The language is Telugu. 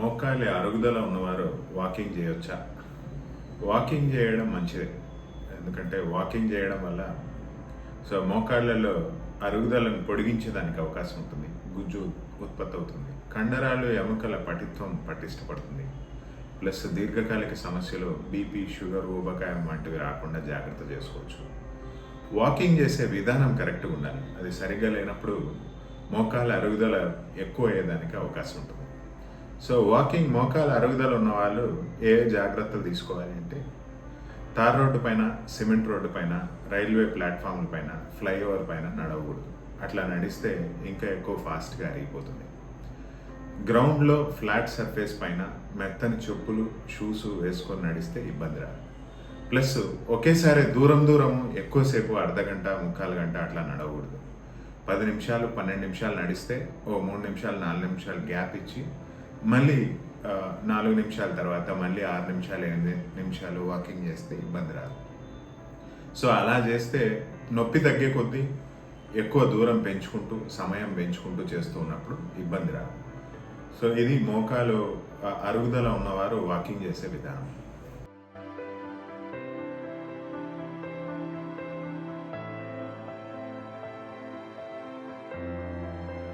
మోకాలి అరుగుదల ఉన్నవారు వాకింగ్ చేయొచ్చా? వాకింగ్ చేయడం మంచిదే. ఎందుకంటే వాకింగ్ చేయడం వల్ల సో మోకాళ్ళలో అరుగుదలను పొడిగించేదానికి అవకాశం ఉంటుంది. గుజ్జు ఉత్పత్తి అవుతుంది. కండరాలు ఎముకల పటిత్వం పటిష్టపడుతుంది. ప్లస్ దీర్ఘకాలిక సమస్యలు బీపీ షుగర్ ఊబకాయం వంటివి రాకుండా జాగ్రత్త చేసుకోవచ్చు. వాకింగ్ చేసే విధానం కరెక్ట్గా ఉండాలి. అది సరిగ్గా లేనప్పుడు మోకాల అరుగుదల ఎక్కువ అయ్యేదానికి అవకాశం ఉంటుంది. సో వాకింగ్ మోకాల అరుగుదల ఉన్న వాళ్ళు ఏ జాగ్రత్తలు తీసుకోవాలి అంటే తార్ రోడ్డు పైన సిమెంట్ రోడ్డు పైన రైల్వే ప్లాట్ఫామ్ల పైన ఫ్లైఓవర్ పైన నడవకూడదు. అట్లా నడిస్తే ఇంకా ఎక్కువ ఫాస్ట్గా అరిగిపోతుంది గ్రౌండ్లో ఫ్లాట్ సర్ఫేస్ పైన మెత్తని చెప్పులు షూస్ వేసుకొని నడిస్తే ఇబ్బంది రాదు. ప్లస్ ఒకేసారి దూరం దూరం ఎక్కువసేపు అర్ధగంట ముక్కాలు గంట అట్లా నడవకూడదు. పది నిమిషాలు పన్నెండు నిమిషాలు నడిస్తే ఓ మూడు నిమిషాలు నాలుగు నిమిషాలు గ్యాప్ ఇచ్చి మళ్ళీ నాలుగు నిమిషాల తర్వాత మళ్ళీ ఆరు నిమిషాలు ఎనిమిది నిమిషాలు వాకింగ్ చేస్తే ఇబ్బంది రాదు. సో అలా చేస్తే నొప్పి తగ్గే కొద్దీ ఎక్కువ దూరం పెంచుకుంటూ సమయం పెంచుకుంటూ చేస్తూ ఉన్నప్పుడు ఇబ్బంది రాదు. సో ఇది మోకాలు అరుగుదల ఉన్నవారు వాకింగ్ చేసే విధానం.